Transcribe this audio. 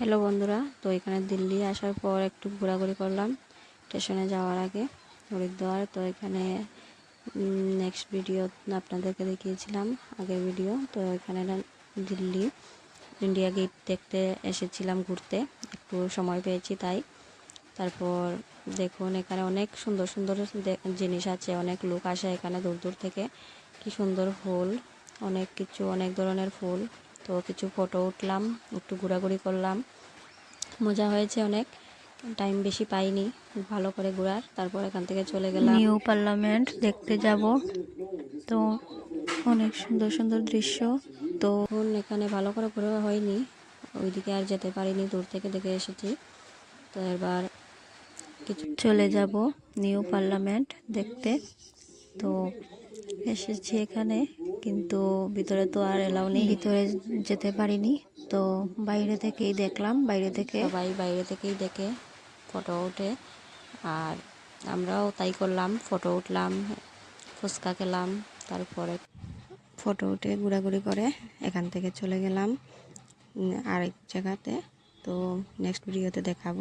Hello বন্ধুরা, তো এখানে দিল্লি আসার পর একটু ঘোরাঘুরি করলাম, স্টেশনে যাওয়ার আগে হরিদ্বার তো এখানে নেক্সট ভিডিও আপনাদেরকে দেখিয়েছিলাম, আগের ভিডিও তো এখানে দিল্লি, ইন্ডিয়া গেট দেখতে এসেছিলাম ঘুরতে, একটু সময় পেয়েছি তাই। তারপর দেখুন, এখানে অনেক সুন্দর সুন্দর জিনিস আছে, অনেক লোক আসে এখানে দূর দূর থেকে। কি সুন্দর ফুল, অনেক কিছু, অনেক ধরনের ফুল। তো কিছু ফটো উঠলাম একটু ঘোরাঘুরি করলাম। মজা হয়েছে অনেক টাইম বেশি পাইনি ভালো করে ঘোরার তারপর এখান থেকে চলে গেলাম। নিউ পার্লামেন্ট দেখতে যাব। তো অনেক সুন্দর সুন্দর দৃশ্য তো এখন এখানে ভালো করে ঘোরা হয়নি ওইদিকে আর যেতে পারিনি দূর থেকে দেখে এসেছি। তো এবার কিছু চলে যাব নিউ পার্লামেন্ট দেখতে। তো এসেছি এখানে। কিন্তু ভিতরে তো আর এলাও নেই। ভিতরে যেতে পারিনি। তো বাইরে থেকেই দেখলাম, বাইরে থেকে সবাই বাইরে থেকেই দেখে ফটো ওঠে। আর আমরাও তাই করলাম, ফটো উঠলাম, ফুচকা খেলাম, তারপরে ফটো উঠে ঘোরাঘুরি করে এখান থেকে চলে গেলাম আরেক জায়গাতে। তো নেক্সট ভিডিওতে দেখাবো।